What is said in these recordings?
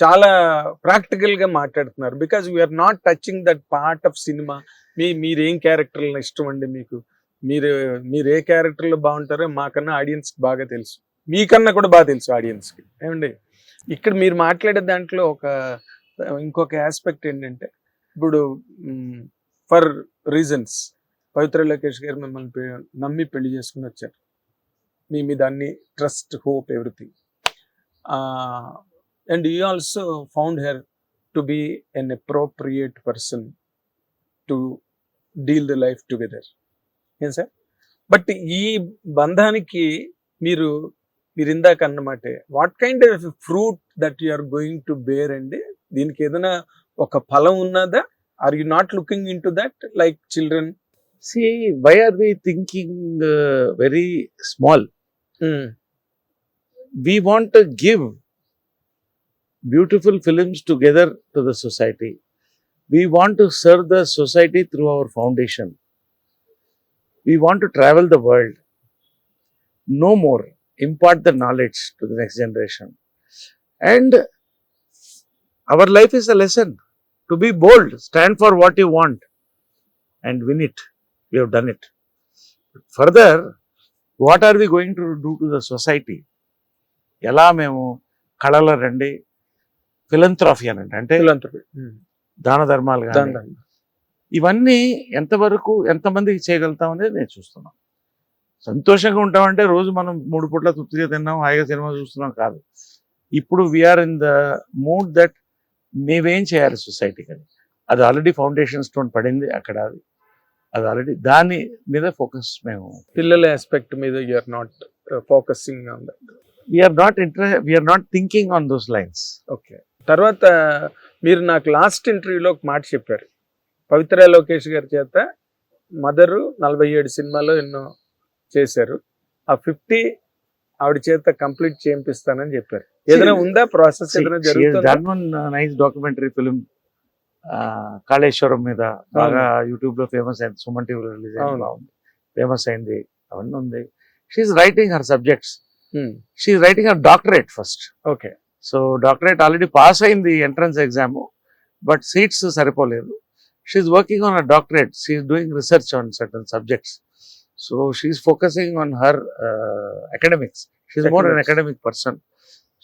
చాలా ప్రాక్టికల్గా మాట్లాడుతున్నారు. Because we are not touching that part of cinema మీ మీరు ఏం క్యారెక్టర్లు ఇష్టం అండి మీకు? మీరు మీరు ఏ క్యారెక్టర్లో బాగుంటారో మాకన్నా ఆడియన్స్ బాగా తెలుసు. మీకన్నా కూడా బాగా తెలుసు ఆడియన్స్కి కి. ఏమండి? ఇక్కడ మీరు మాట్లాడే దాంట్లో ఒక ఇంకొక ఆస్పెక్ట్ ఏంటంటే ఇప్పుడు ఫర్ రీజన్స్ పవిత్ర లోకేష్ గారు మిమ్మల్ని నమ్మి పెళ్ళి చేసుకుని వచ్చారు. మీ మీద అన్ని trust hope everything and you also found her to be an appropriate person to deal the life together ఏం సార్ బట్ ఈ బంధానికి మీరు మీరు ఇందాక అన్నమాట what kind of fruit that you are going to bear అండి? దీనికి ఏదైనా ఒక ఫలం ఉన్నదా? Are you not looking in to that like children See, why are we thinking uh, very small? We want to give beautiful films together to the society. We want to serve the society through our foundation. We want to travel the world. No more. Impart the knowledge to the next generation. And our life is a lesson to be bold, stand for what you want, and win it. We have done it. Further, what are we going to do to the society? ఎలా మేము కళల రండి? ఫిలంథ్రాఫీ అని అంటే దాన ధర్మాలు కానీ ఇవన్నీ ఎంతవరకు ఎంతమందికి చేయగలుగుతాం అనేది నేను చూస్తున్నాను సంతోషంగా ఉంటామంటే రోజు మనం మూడు పూట్ల తృప్తిగా తిన్నాం హాయిగా సినిమా చూస్తున్నాం కాదు. ఇప్పుడు we are in the mood that మేమేం చేయాలి సొసైటీకి అని. అది ఆల్రెడీ ఫౌండేషన్ స్టోన్ పడింది అక్కడ అది. అది ఆల్రెడీ దాని మీద ఫోకస్ మేము. పిల్లల ఆస్పెక్ట్ మీద you are not focusing on that we are not interest we are not thinking on those lines okay తర్వాత మీరు నాకు లాస్ట్ ఇంటర్వ్యూలో ఒక మాట చెప్పారు. పవిత్ర లోకేష్ గారి చేత మదరు నలభై ఏడు సినిమాలో ఎన్నో చేశారు. ఆ ఫిఫ్టీ ఆవిడ చేత కంప్లీట్ చేపిస్తానని చెప్పారు. ఏదైనా ఉందా? ప్రాసెస్ ఏదైనా నైస్ డాక్యుమెంటరీ ఫిలిం కాళేశ్వరం మీద. బాగా యూట్యూబ్లో ఫేమస్ అయింది. సుమన్ టీవీలో రిలీజ్ అయింది. ఫేమస్ అయింది. అవన్నీ ఉంది. She's writing her subjects Hmm. She's writing her doctorate first okay so doctorate already pass అయింది ఎంట్రన్స్ ఎగ్జామ్ బట్ సీట్స్ సరిపోలేదు she's working on a doctorate she's doing research on certain subjects so she's focusing on her academics she's more an Academics. Academic person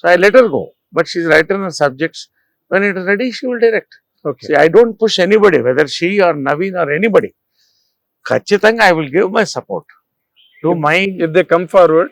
so I let her go but she's writer on subjects when it ready she will direct okay See, I don't push anybody, whether she or Naveen or anybody. ఖచ్చితంగా I will give my support to my if they come forward